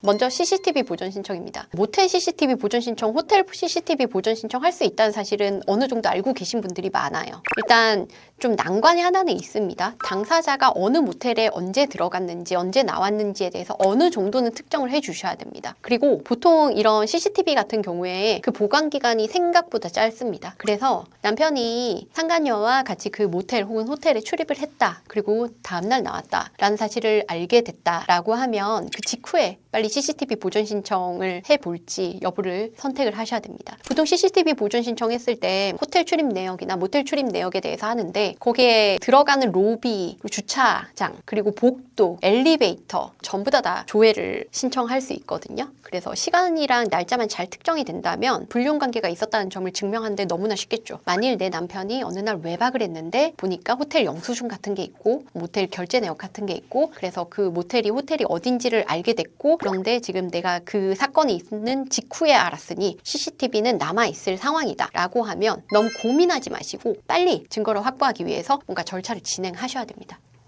먼저 CCTV 보존 신청입니다. 모텔 CCTV 보존 신청, 호텔 CCTV 보존 신청 할 수 있다는 사실은 어느 정도 알고 계신 분들이 많아요. 일단 좀 난관이 하나는 있습니다. 당사자가 어느 모텔에 언제 들어갔는지, 언제 나왔는지에 대해서 어느 정도는 특정을 해 주셔야 됩니다. 그리고 보통 이런 CCTV 같은 경우에 그 보관 기간이 생각보다 짧습니다. 그래서 남편이 상간녀와 같이 그 모텔 혹은 호텔에 출입을 했다. 그리고 다음날 나왔다라는 사실을 알게 됐다라고 하면 그 직후에 빨리 CCTV 보존 신청을 해볼지 여부를 선택을 하셔야 됩니다. 보통 CCTV 보존 신청했을 때 호텔 출입 내역이나 모텔 출입 내역에 대해서 하는데 거기에 들어가는 로비, 주차장, 그리고 복도, 엘리베이터 전부 다 다 조회를 신청할 수 있거든요. 그래서 시간이랑 날짜만 잘 특정이 된다면 불륜 관계가 있었다는 점을 증명하는데 너무나 쉽겠죠. 만일 내 남편이 어느 날 외박을 했는데 보니까 호텔 영수증 같은 게 있고 모텔 결제 내역 같은 게 있고 그래서 그 모텔이 호텔이 어딘지를 알게 됐고 그런 데 지금 내가 그 사건이 있는 직후에 알았으니 CCTV는 남아 있을 상황이다 라고 하면 너무 고민하지 마시고 빨리 증거를 확보하기 위해서 뭔가 절차를 진행하셔야 됩니다.